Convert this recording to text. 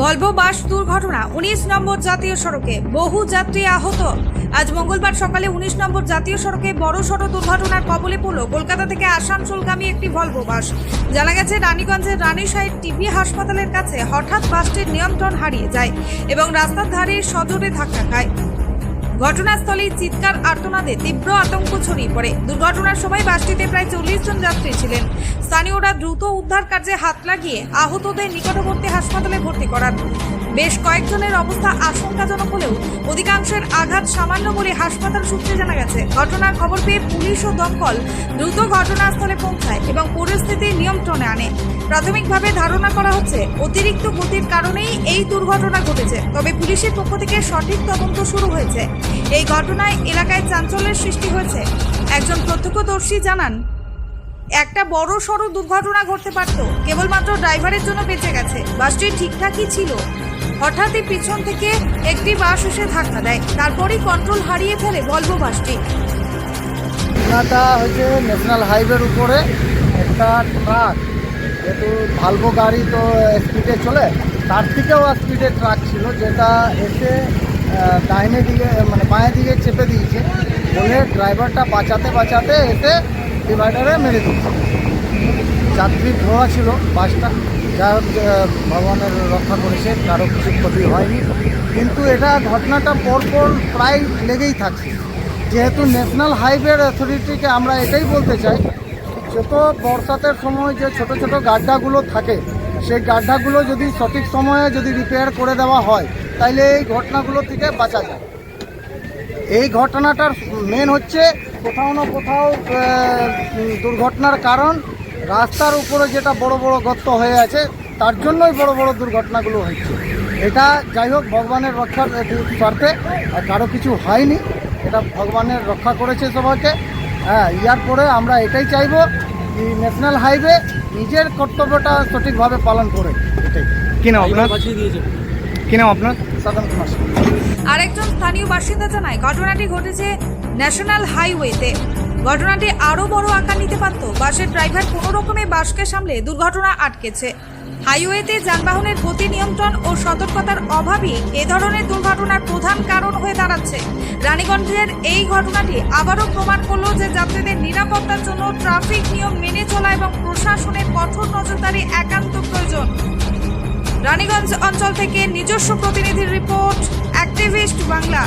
Volvo bus দুর্ঘটনা, উনিশ নম্বর জাতীয় সড়কে। বহু যাত্রী আহত। আজ মঙ্গলবার সকালে উনিশ নম্বর জাতীয় সড়কে বড় সড়ো দুর্ঘটনার কবলে পড়ল কলকাতা থেকে আসানসোলগামী একটি ভলভো বাস। জানা গেছে, রানীগঞ্জের রানীশাহী টিভি হাসপাতালের কাছে হঠাৎ বাসটির নিয়ন্ত্রণ হারিয়ে যায় এবং রাস্তার ধারে সজোরে ধাক্কা খায়। ঘটনাস্থলেই চিৎকার, আর্তনাদে তীব্র আতঙ্ক ছড়িয়ে পড়ে। দুর্ঘটনার সময় বাসটিতে প্রায় চল্লিশ জন যাত্রী ছিলেন। স্থানীয়রা দ্রুত উদ্ধার কার্যে হাত লাগিয়ে আহতদের নিকটবর্তী হাসপাতালে ভর্তি করান। বেশ কয়েকজনের অবস্থা আশঙ্কাজনক হলেও অধিকাংশের আঘাত সামান্য বলে হাসপাতাল সূত্রে জানা গেছে। ঘটনার খবর পেয়ে পুলিশ ও দমকল দ্রুত ঘটনাস্থলে পৌঁছায় এবং নিয়ন্ত্রণে আনে। প্রাথমিকভাবে ধারণা করা হচ্ছে, অতিরিক্ত গতির কারণেই এই দুর্ঘটনা ঘটেছে, তবে পুলিশের পক্ষ থেকে সঠিক তদন্ত শুরু হয়েছে। এই ঘটনায় এলাকায় চাঞ্চল্যের সৃষ্টি হয়েছে। একজন প্রত্যক্ষদর্শী জানান, একটা বড় সড়ো দুর্ঘটনা ঘটতে পারত, কেবলমাত্র ড্রাইভারের জন্য বেঁচে গেছে, বাসটি ঠিকঠাকই ছিল। হঠাৎই পিছন থেকে একটি বাস এসে ধাক্কা দেয়, তারপরই কন্ট্রোল হারিয়ে ফেলে ভলভো বাসটি। ঘটনাটা হচ্ছে ন্যাশনাল হাইওয়ের উপরে। একটা ট্রাক? যেহেতু ভালভো গাড়ি তো স্পিডে চলে, তার থেকেও স্পিডে ট্রাক ছিল, যেটা এসে ডাইনে দিকে মানে বাঁয়ের দিকে চেপে দিয়েছে। বলে ড্রাইভারটা বাঁচাতে বাঁচাতে এসে ডিভাইডারে মেরে দিয়েছে। যাত্রী ধোয়া ছিল বাসটা। যা হোক ভগবানের রক্ষা করেছে, কারও কিছু ক্ষতি হয়নি। কিন্তু এটা ঘটনাটা পরপর প্রায় লেগেই থাকছে। যেহেতু ন্যাশনাল হাইওয়ে অথরিটিকে আমরা এটাই বলতে চাই যত বর্ষাতের সময় যে ছোট ছোট গাড্ডাগুলো থাকে, সেই গাড্ডাগুলো যদি সঠিক সময়ে যদি রিপেয়ার করে দেওয়া হয়, তাইলে এই ঘটনাগুলো থেকে বাঁচা যায়। এই ঘটনাটার মেন হচ্ছে কোথাও না কোথাও দুর্ঘটনার কারণ, রাস্তার উপরে যেটা বড় বড় গর্ত হয়ে আছে, তার জন্যই বড় বড় দুর্ঘটনাগুলো হচ্ছে এটা যাই হোক, ভগবানের রক্ষার স্বার্থে, আর কারও কিছু হয়নি। এটা ভগবানের রক্ষা করেছে সবাইকে। হ্যাঁ ইয়ার পরে আমরা এটাই চাইব যে ন্যাশনাল হাইওয়ে নিজের কর্তব্যটা সঠিকভাবে পালন করে। এটাই। কি নাম আপনার? কি নাম আপনার? সাধন কুমার। আরেকজন স্থানীয় বাসিন্দা জানায় ঘটনাটি ঘটেছে ন্যাশনাল হাইওয়েতে। ঘটনাটি আরও বড় আকার নিতে পারত। বাসের ড্রাইভার কোনো রকমে বাসকে সামলে দুর্ঘটনা আটকেছে। হাইওয়েতে যানবাহনের গতি নিয়ন্ত্রণ ও সতর্কতার অভাবই এ ধরনের দুর্ঘটনার প্রধান কারণ হয়ে দাঁড়াচ্ছে। রানীগঞ্জের এই ঘটনাটি আবারও প্রমাণ করল যে যাত্রীদের নিরাপত্তার জন্য ট্রাফিক নিয়ম মেনে চলা এবং প্রশাসনের কঠোর নজরদারি একান্ত প্রয়োজন। রানীগঞ্জ অঞ্চল থেকে নিজস্ব প্রতিনিধির রিপোর্ট, অ্যাক্টিভিস্ট বাংলা।